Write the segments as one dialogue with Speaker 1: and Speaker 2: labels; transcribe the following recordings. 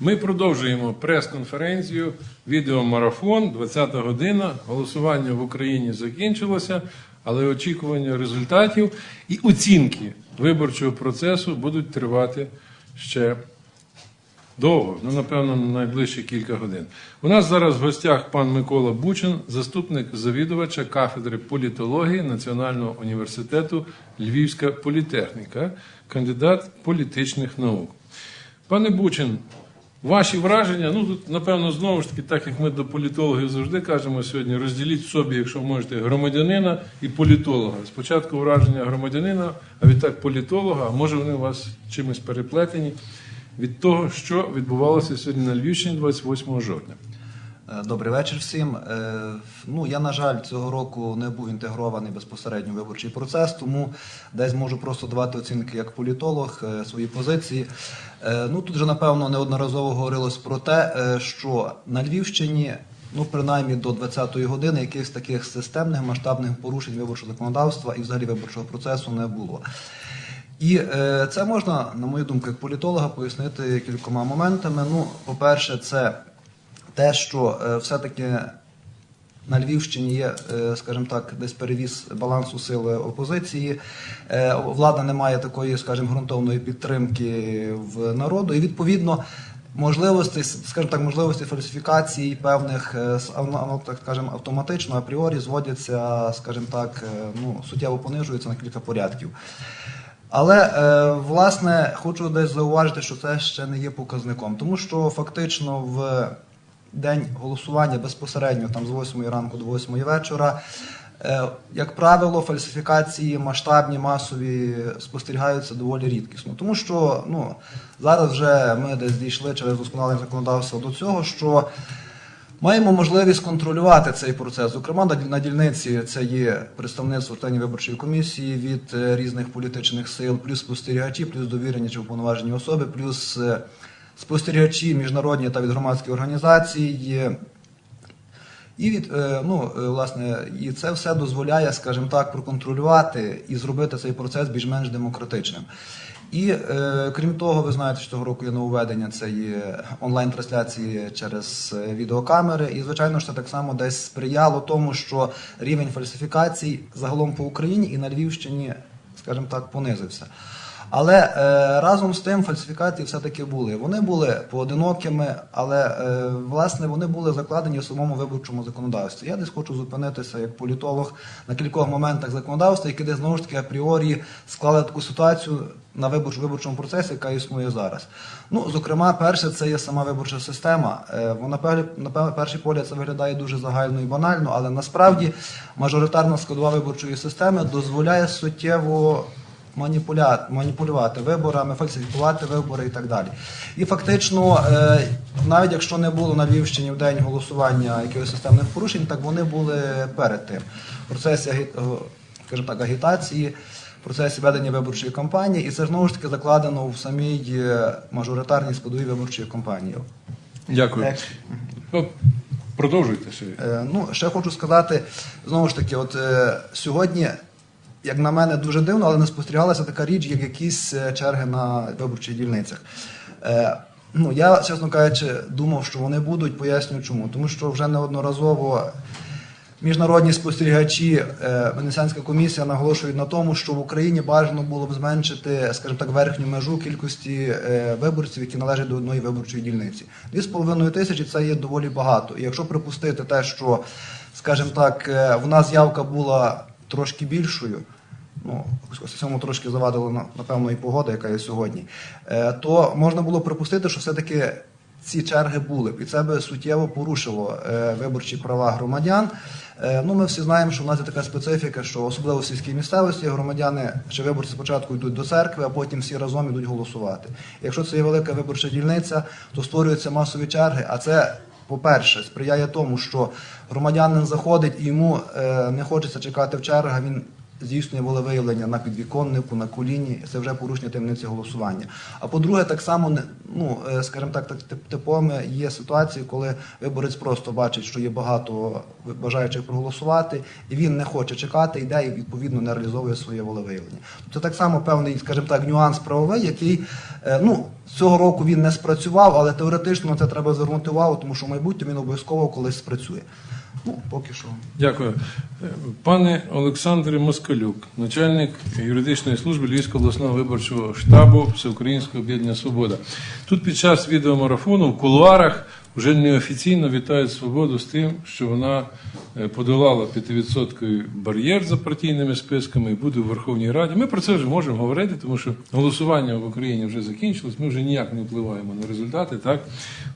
Speaker 1: Ми продовжуємо прес-конференцію, відеомарафон, 20 година. Голосування в Україні закінчилося, але очікування результатів і оцінки виборчого процесу будуть тривати ще довго, ну напевно, на найближчі кілька годин. У нас зараз в гостях пан Микола Бучин, заступник завідувача кафедри політології Національного університету Львівська політехніка, кандидат політичних наук. Пане Бучин, ваші враження, ну тут, напевно, знову ж таки, так як ми до політологів завжди кажемо сьогодні, розділіть собі, якщо можете, громадянина і політолога. Спочатку враження громадянина, а відтак політолога, а може вони у вас чимось переплетені від того, що відбувалося сьогодні на Львівщині 28 жовтня.
Speaker 2: Е, Добрий вечір всім. Е, Ну я на жаль цього року не був інтегрований безпосередньо в виборчий процес, тому десь можу просто давати оцінки як політолог е, свої позиції. Ну тут вже напевно неодноразово говорилось про те, що на Львівщині. Ну, принаймні до 20-ї години якихось таких системних масштабних порушень виборчого законодавства і взагалі виборчого процесу не було. І е, це можна, на мою думку, як політолога, пояснити кількома моментами. Ну, по-перше, це те, що е, все-таки на Львівщині є, е, скажімо так, десь перевіз балансу сили опозиції. Е, Влада не має такої, скажімо, ґрунтовної підтримки в народу, і відповідно. Можливості, скажімо так, можливості фальсифікації певних, так скажімо, автоматично апріорі зводяться, скажімо так, ну, суттєво понижуються на кілька порядків. Але власне хочу десь зауважити, що це ще не є показником, тому що фактично в день голосування безпосередньо там з 8 ранку до 8 вечора. е, Як правило, фальсифікації масштабні, масові спостерігаються доволі рідкісно, тому що ну зараз вже ми десь дійшли через досконалення законодавства до цього, що Маємо можливість контролювати цей процес. Зокрема, на дільниці це є представництво членів виборчої комісії від е, різних політичних сил, плюс спостерігачі, плюс довірені чи уповноважені особи, плюс е, спостерігачі міжнародні та від громадських організацій. І від е, ну е, власне, і це все дозволяє, скажімо так, проконтролювати і зробити цей процес більш-менш демократичним. І е, крім того, ви знаєте, що цього року є нововведення, це є онлайн-трансляції через е, відеокамери. І звичайно ж це так само десь сприяло тому, що рівень фальсифікацій загалом по Україні і на Львівщині, скажімо так, понизився. Але е, разом з тим фальсифікації все-таки були. Вони були поодинокими, але е, власне вони були закладені в самому виборчому законодавстві. Я десь хочу зупинитися як політолог на кількох моментах законодавства, які десь знову ж таки апріорі склали таку ситуацію на виборч, виборчому процесі, яка існує зараз. Ну, зокрема, перше, це є сама виборча система. Е, Вона на пер- перший погляд це виглядає дуже загально і банально, але насправді мажоритарна складова виборчої системи дозволяє суттєво. Маніпулювати виборами, фальсифікувати вибори і так далі. І фактично, е, навіть якщо не було на Львівщині в день голосування якихось системних порушень, так вони були перед тим. В процесі скажімо так, агітації, в процесі ведення виборчої кампанії, і це знову ж таки закладено в самій е, мажоритарній складовій виборчої кампанії.
Speaker 1: Дякую.
Speaker 2: Як-
Speaker 1: Ну, Продовжуйте ще.
Speaker 2: Е, Ну, ще хочу сказати, знову ж таки, от е, сьогодні, як на мене, дуже дивно, але не спостерігалася така річ, як якісь е, черги на виборчих дільницях. Е, ну, я, чесно кажучи, думав, що вони будуть, поясню чому. Тому що вже неодноразово міжнародні спостерігачі, е, Венеціанська комісія наголошують на тому, що в Україні бажано було б зменшити, скажімо так, верхню межу кількості виборців, які належать до одної виборчої дільниці. Дві з половиною тисячі це є доволі багато. І якщо припустити те, що, скажімо так, в нас явка була трошки більшою. Ну, цьому трошки завадила на- напевно і погода, яка є сьогодні. Е, То можна було припустити, що все-таки ці черги були б, і це би суттєво порушило е, виборчі права громадян. Е, Ну, ми всі знаємо, що в нас є така специфіка, що особливо в сільській місцевості громадяни чи виборці спочатку йдуть до церкви, а потім всі разом йдуть голосувати. Якщо це є велика виборча дільниця, то створюються масові черги, а це. По-перше, сприяє тому, що громадянин заходить і йому не хочеться чекати в чергах, він здійснює волевиявлення на підвіконнику, на коліні, це вже порушення таємниці голосування. А по-друге, так само ну, е, скажімо так, так тип- типовими є ситуації, коли виборець просто бачить, що є багато бажаючих проголосувати, і він не хоче чекати, йде і відповідно не реалізовує своє волевиявлення. Тобто так само певний, скажімо так, нюанс правовий, який е, ну, цього року він не спрацював, але теоретично це треба звернути увагу, тому що в майбутньому він обов'язково колись спрацює. Ну, поки що.
Speaker 1: Дякую. Е, Пане Олександре Москалюк, начальник юридичної служби Львівського обласного виборчого штабу Всеукраїнського об'єднання Свобода. Тут під час відеомарафону в кулуарах вже неофіційно вітають свободу з тим, що вона е, подолала 5% бар'єр за партійними списками і буде у Верховній Раді. Ми про це вже можемо говорити, тому що голосування в Україні вже закінчилось. Ми вже ніяк не впливаємо на результати. Так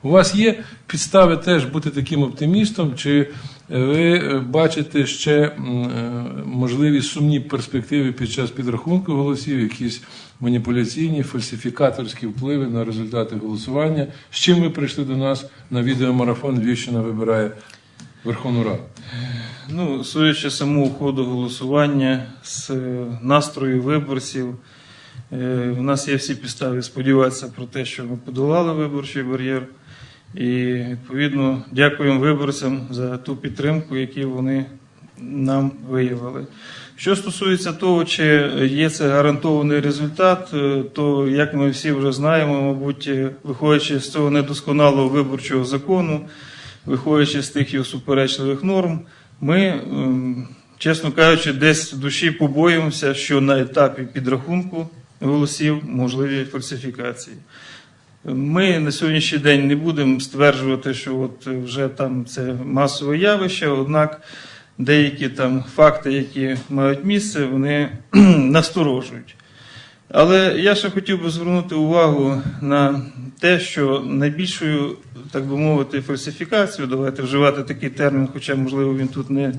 Speaker 1: у вас є підстави теж бути таким оптимістом, чи ви е, бачите ще е, можливі сумні перспективи під час підрахунку голосів, якісь маніпуляційні, фальсифікаторські впливи на результати голосування? З чим ви прийшли до нас на відеомарафон Львівщина вибирає Верховну Раду?
Speaker 3: Ну, судячи самого ходу голосування, з е, настрою виборців, у нас є всі підстави сподіватися про те, що ми подолали виборчий бар'єр. І відповідно дякуємо виборцям за ту підтримку, яку вони нам виявили. Що стосується того, чи є це гарантований результат, е, то як ми всі вже знаємо, мабуть, е, виходячи з цього недосконалого виборчого закону, виходячи з тих його суперечливих норм, ми, ем, чесно кажучи, десь в душі побоїмося, що на етапі підрахунку голосів можливі фальсифікації. Ми на сьогоднішній день не будемо стверджувати, що от вже там це масове явище, однак деякі там факти, які мають місце, вони насторожують. Але я ще хотів би звернути увагу на те, що найбільшою, так би мовити, фальсифікацією, давайте вживати такий термін, хоча, можливо, він тут не,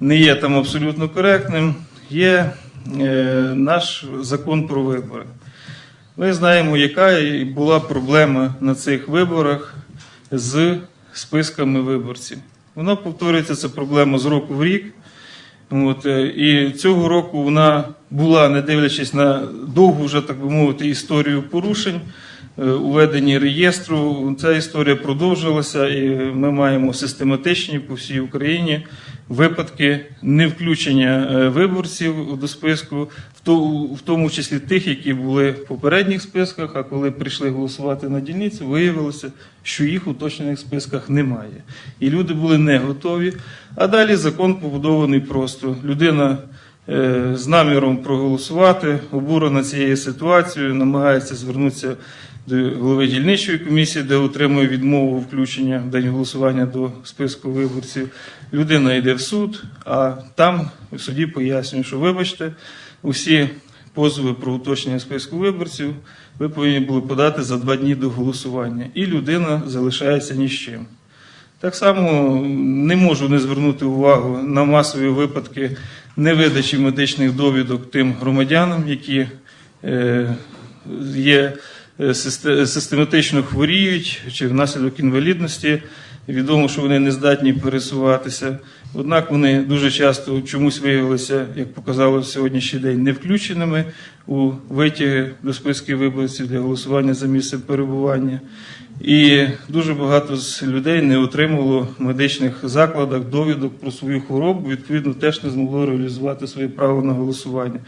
Speaker 3: не є там абсолютно коректним, є е, наш закон про вибори. Ми знаємо, яка була проблема на цих виборах з списками виборців. Вона повторюється, це проблема з року в рік. От, е, і цього року вона була, не дивлячись на довгу, вже так би мовити, історію порушень е, реєстру. Ця історія продовжилася, і ми маємо систематичні по всій Україні випадки невключення е, виборців до списку, в тому числі тих, які були в попередніх списках. А коли прийшли голосувати на дільницю, виявилося, що їх у уточнених списках немає. І люди були не готові. А далі закон побудований просто. Людина е, з наміром проголосувати, обурена цією ситуацією, намагається звернутися голови дільничої комісії, де отримує відмову включення в день голосування до списку виборців. Людина йде в суд, а там в суді пояснює, що вибачте, усі позови про уточнення списку виборців ви повинні були подати за два дні до голосування. І людина залишається ні з чим. Так само не можу не звернути увагу на масові випадки невидачі медичних довідок тим громадянам, які е, є систематично хворіють чи внаслідок інвалідності. Відомо, що вони не здатні пересуватися. Однак вони дуже часто чомусь виявилися, як показало сьогоднішній день, не включеними у витяги до списків виборців для голосування за місцем перебування. І дуже багато з людей не отримало в медичних закладах довідок про свою хворобу, відповідно, теж не змогло реалізувати своє право на голосування.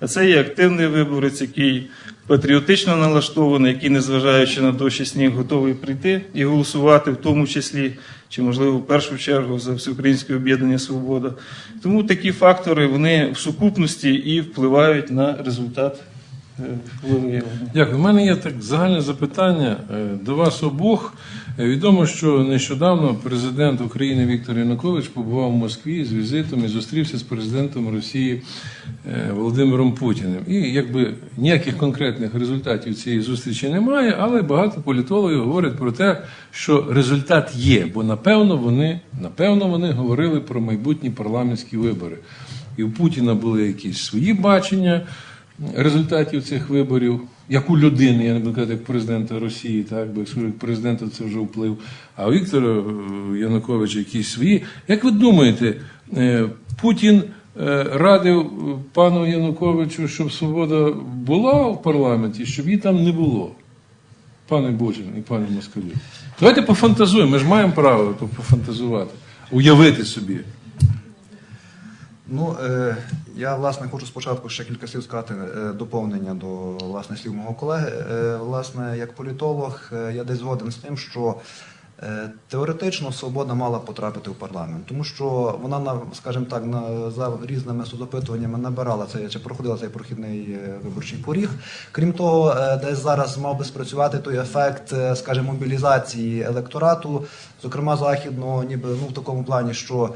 Speaker 3: А це є активний виборець, який патріотично налаштований, який, незважаючи на дощ і сніг, готовий прийти і голосувати, в тому числі, чи можливо в першу чергу за всеукраїнське об'єднання Свобода. Тому такі фактори вони в сукупності і впливають на результат е.
Speaker 1: Дякую. У мене є так загальне запитання е, до вас обох. Відомо, що нещодавно президент України Віктор Янукович побував в Москві з візитом і зустрівся з президентом Росії е, Володимиром Путіним. І якби ніяких конкретних результатів цієї зустрічі немає, але багато політологів говорять про те, що результат є, бо напевно вони, напевно, вони говорили про майбутні парламентські вибори. І у Путіна були якісь свої бачення результатів цих виборів, як у людини, я не буду казати, як президента Росії, так, бо якщо як президента це вже вплив, а у Віктора е, Януковича якісь свої. Як ви думаєте, е, Путін е, радив пану Януковичу, щоб свобода була в парламенті, щоб її там не було. Пане Божин і пане Москалю. Давайте пофантазуємо, ми ж маємо право пофантазувати, уявити собі.
Speaker 2: Ну, е, я власне хочу спочатку ще кілька слів сказати е, доповнення до власне слів мого колеги. Е, власне, як політолог, е, я десь згоден з тим, що е, теоретично свобода мала потрапити в парламент, тому що вона на, скажімо так, на за різними судопитуваннями набирала цей чи проходила цей прохідний е, виборчий поріг. Крім того, е, десь зараз мав би спрацювати той ефект, е, скажімо, мобілізації електорату, зокрема західного, ніби ну в такому плані, що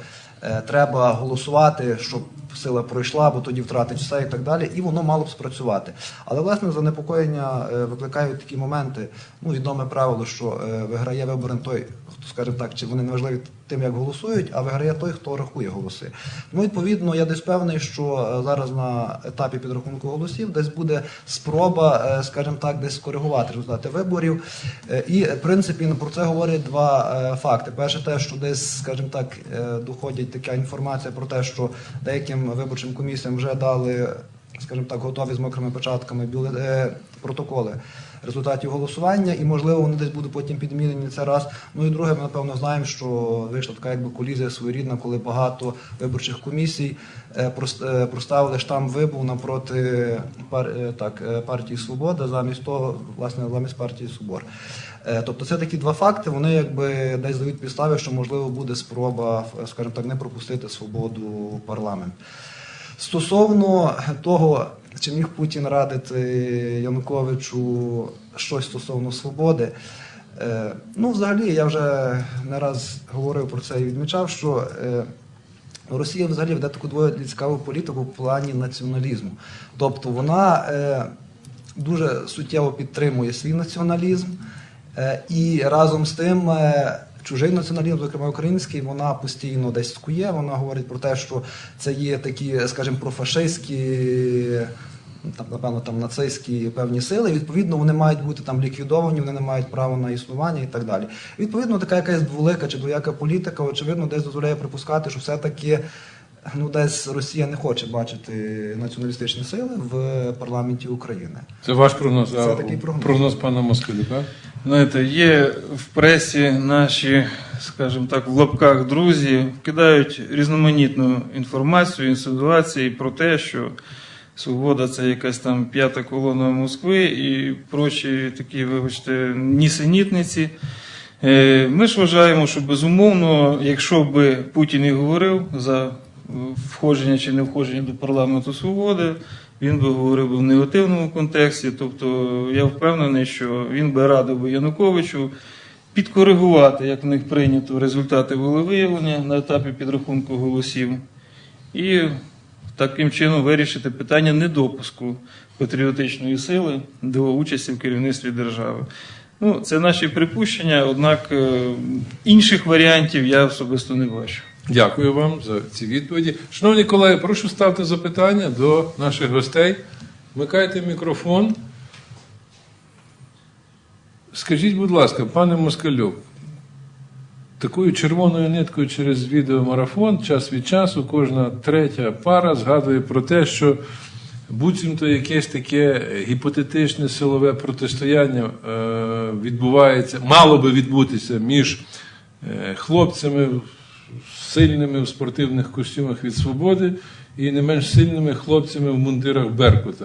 Speaker 2: треба голосувати, щоб сила пройшла, бо тоді втратить все і так далі. І воно мало б спрацювати. Але власне занепокоєння е, викликають такі моменти. Ну, відоме правило, що е, виграє вибори той, хто скаже так, чи вони не важливі тим, як голосують, а виграє той, хто рахує голоси. Ну, відповідно, я десь певний, що е, зараз на етапі підрахунку голосів десь буде спроба, е, скажімо так, десь скоригувати результати виборів. Е, І, в принципі, про це говорять два факти. Перше, те, що десь, скажімо так, доходять така інформація про те, що деяким виборчим комісіям вже дали, скажімо так, готові з мокрими е, протоколи результатів голосування, і можливо вони десь будуть потім підмінені це раз. Ну і друге, ми напевно знаємо, що вийшла така якби колізія своєрідна, коли багато виборчих комісій е, е, проставили штам вибув напроти е, так, партії Свобода, замість того, власне, замість партії Собор. Тобто це такі два факти, вони якби десь дають підстави, що можливо буде спроба, скажімо так, не пропустити свободу парламент. Стосовно того, чи міг Путін радити Януковичу щось стосовно свободи, е, ну, взагалі, я вже не раз говорив про це і відмічав, що е, Росія взагалі веде таку доволі цікаву політику в плані націоналізму. Тобто вона е, дуже суттєво підтримує свій націоналізм, і разом з тим. Чужий націоналізм, зокрема український, вона постійно десь скує. Вона говорить про те, що це є такі, скажімо, профашистські, ну, там, напевно, там нацистські певні сили. Відповідно, вони мають бути там ліквідовані, вони не мають права на існування і так далі. Відповідно, така якась дволика чи двояка політика, очевидно, десь дозволяє припускати, що все-таки ну, десь Росія не хоче бачити націоналістичні сили в парламенті України.
Speaker 1: Це ваш прогноз,
Speaker 2: Це
Speaker 1: а
Speaker 2: такий прогноз.
Speaker 1: прогноз пана Москалюка.
Speaker 3: Знаєте, є в пресі наші, скажімо так, в лапках друзі вкидають різноманітну інформацію, інсинуації про те, що свобода це якась там п'ята колона Москви і прочі такі, вибачте, нісенітниці. Е, Ми ж вважаємо, що безумовно, якщо би Путін і говорив за входження чи не входження до парламенту свободи, він би говорив в негативному контексті. Тобто я впевнений, що він би радив Януковичу підкоригувати, як в них прийнято, результати волевиявлення на етапі підрахунку голосів, і таким чином вирішити питання недопуску патріотичної сили до участі в керівництві держави. Ну, це наші припущення, однак е, інших варіантів я особисто не бачу.
Speaker 1: Дякую вам за ці відповіді. Шановні колеги, прошу ставити запитання до наших гостей. Вмикайте мікрофон. Скажіть, будь ласка, пане Москальов, такою червоною ниткою через відеомарафон час від часу кожна третя пара згадує про те, що буцімто якесь таке гіпотетичне силове протистояння е, відбувається, мало би відбутися між е, хлопцями сильними в спортивних костюмах від свободи і не менш сильними хлопцями в мундирах Беркута.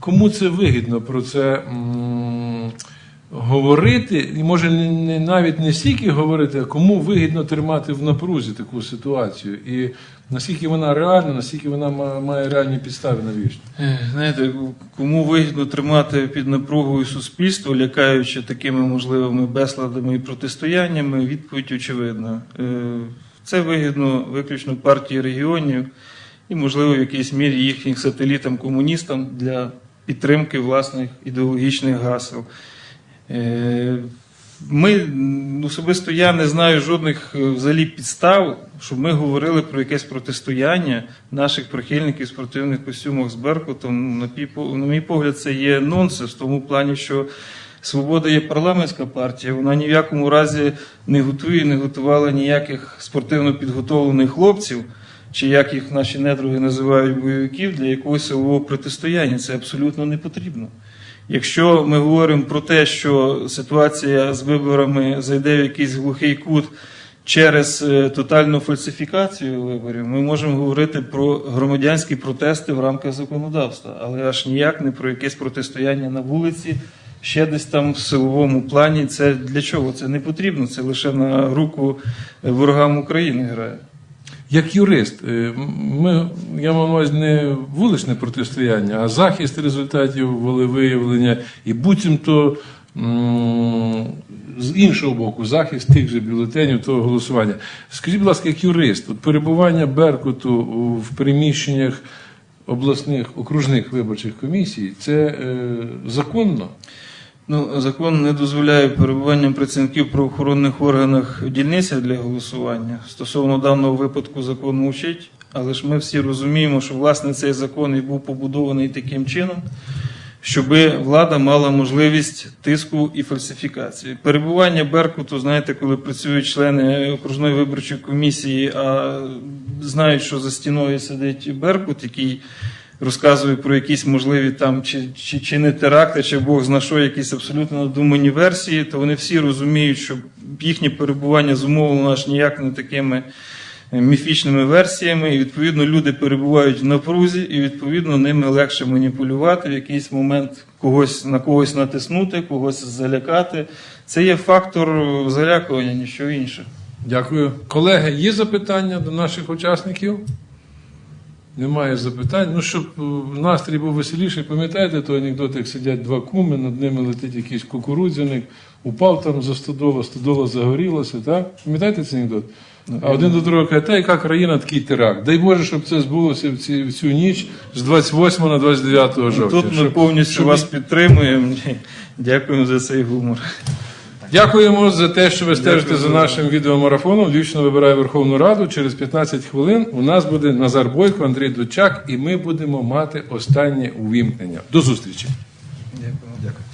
Speaker 1: Кому це вигідно про це м, говорити? І може не, навіть не стільки говорити, а кому вигідно тримати в напрузі таку ситуацію? І наскільки вона реальна, наскільки вона ма- має реальні підстави навіщо?
Speaker 3: Е, Знаєте, кому вигідно тримати під напругою суспільство, лякаючи такими можливими безладами і протистояннями, відповідь очевидна. Це вигідно виключно партії регіонів і, можливо, в якійсь мірі їхніх сателітам-комуністам для підтримки власних ідеологічних гасел. Е, Ми особисто я не знаю жодних е, взагалі підстав, щоб ми говорили про якесь протистояння наших прихильників в спортивних костюмах з Беркутом. Ну, на мій погляд, це є нонсенс в тому плані, що Свобода є парламентська партія. Вона ні в якому разі не готує, не готувала ніяких спортивно підготовлених хлопців чи як їх наші недруги називають бойовиків, для якогось силового протистояння. Це абсолютно не потрібно. Якщо ми говоримо про те, що ситуація з виборами зайде в якийсь глухий кут через е, тотальну фальсифікацію виборів, ми можемо говорити про громадянські протести в рамках законодавства, але аж ніяк не про якесь протистояння на вулиці, ще десь там в силовому плані. Це для чого? Це не потрібно. Це лише на руку е, ворогам України грає.
Speaker 1: Як юрист, е, ми, я маю увазі не вуличне протистояння, а захист результатів волевиявлення і буцімто з іншого боку, захист тих же бюлетенів того голосування. Скажіть, будь ласка, як юрист, от перебування Беркуту в приміщеннях обласних окружних виборчих комісій, це е, законно?
Speaker 3: Ну, закон не дозволяє перебування працівників правоохоронних органах в дільницях для голосування. Стосовно даного випадку закон мовчить, але ж ми всі розуміємо, що власне цей закон і був побудований таким чином, щоб влада мала можливість тиску і фальсифікації. Перебування Беркуту, знаєте, коли працюють члени окружної виборчої комісії, а знають, що за стіною сидить Беркут, який розказує про якісь можливі там чи, чи, чи не теракти, чи Бог зна що, якісь абсолютно надумані версії, то вони всі розуміють, що їхнє перебування зумовлено аж ніяк не такими е, міфічними версіями, і відповідно люди перебувають в напрузі, і відповідно ними легше маніпулювати, в якийсь момент когось на когось натиснути, когось залякати. Це є фактор залякування, ніщо інше.
Speaker 1: Дякую. Колеги, є запитання до наших учасників? Немає запитань. Ну, щоб е, настрій був веселіший, пам'ятаєте той анекдот, як сидять два куми, над ними летить якийсь кукурудзяник, упав там за стодола, стодола загорілася, так? Пам'ятаєте цей анекдот? А один до другого каже, та яка країна такий теракт. Дай Боже, щоб це збулося в, ці, в цю ніч з 28 на 29 жовтня.
Speaker 3: Тут ми
Speaker 1: Щоб-
Speaker 3: повністю
Speaker 1: щоб
Speaker 3: вас підтримуємо. Дякуємо за цей гумор.
Speaker 1: Дякуємо за те, що ви стежите за нашим відеомарафоном. Львівщина вибирає Верховну Раду. Через 15 хвилин у нас буде Назар Бойко, Андрій Дучак, і ми будемо мати останнє увімкнення. До зустрічі.
Speaker 3: Дякую.
Speaker 2: Дякую.